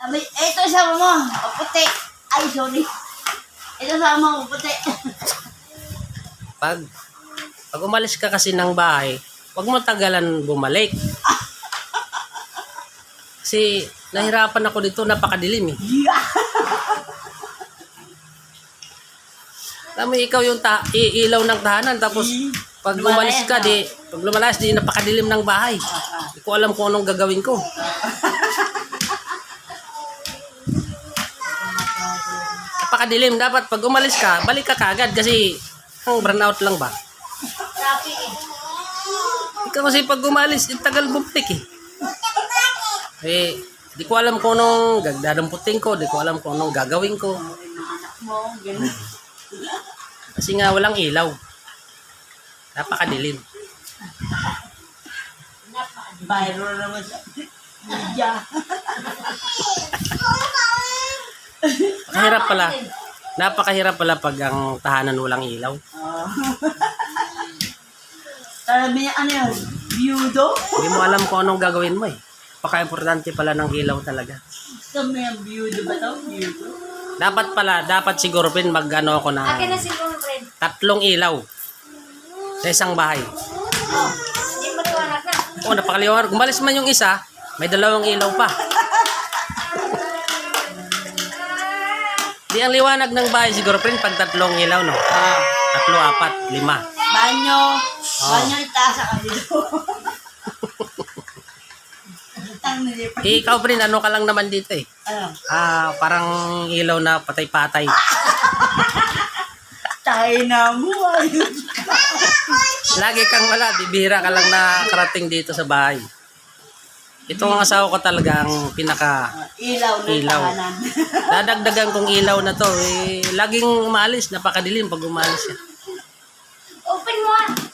Sabi, ito sama mo, kaputi. Ay, sorry. Ito sama mo, kaputi. Pag, pag umalis ka kasi ng bahay, huwag mo tagalan bumalik. Kasi nahirapan ako dito, napakadilim eh. Yeah. Alam mo, ikaw yung ta- ilaw ng tahanan, tapos pag umalis ka, di, pag lumalas, di napakadilim ng bahay. Hindi ko alam kung anong gagawin ko. Napakadilim. Dapat pag umalis ka, balik ka kagad kasi ang burnout lang ba? Sabi eh. Ikaw kasi pag umalis, tagal bumalik eh. Eh, di ko alam kung anong gagdadamputin ko, di ko alam kung anong gagawin ko. Kasi nga walang ilaw. Napakadilim. Viral naman sa Napakahirap pala. Napakahirap pala pag ang tahanan walang ilaw. Oh. Sabi niya, ano yun? Byudo? Hindi mo alam kung anong gagawin mo eh. Paka-importante pala ng ilaw talaga. Gusto mo yung byudo ba to? Byudo? Dapat pala, dapat siguro pin mag ano ako na Akin na siguro, friend. tatlong ilaw sa isang bahay. Hindi maliwanag na. Oo, napakaliwanag. Umalis man yung isa, may dalawang ilaw pa. Di ang liwanag ng bahay siguro pin pag tatlong ilaw no. Ah. Tatlo, apat, lima. Banyo. Banyo itasa ka dito. Tang nilipat. Eh, ikaw pin, ano ka lang naman dito eh. Ano? Ah, parang ilaw na patay-patay. Tayo na mo. Lagi kang wala, bibihira ka lang na karating dito sa bahay. Ito ang asawa ko talaga ang pinaka Ilaw na Ilaw. tahanan. dadagdagan kong ilaw na to. Eh, laging umalis, napakadilim pag umalis siya. Open mo ah.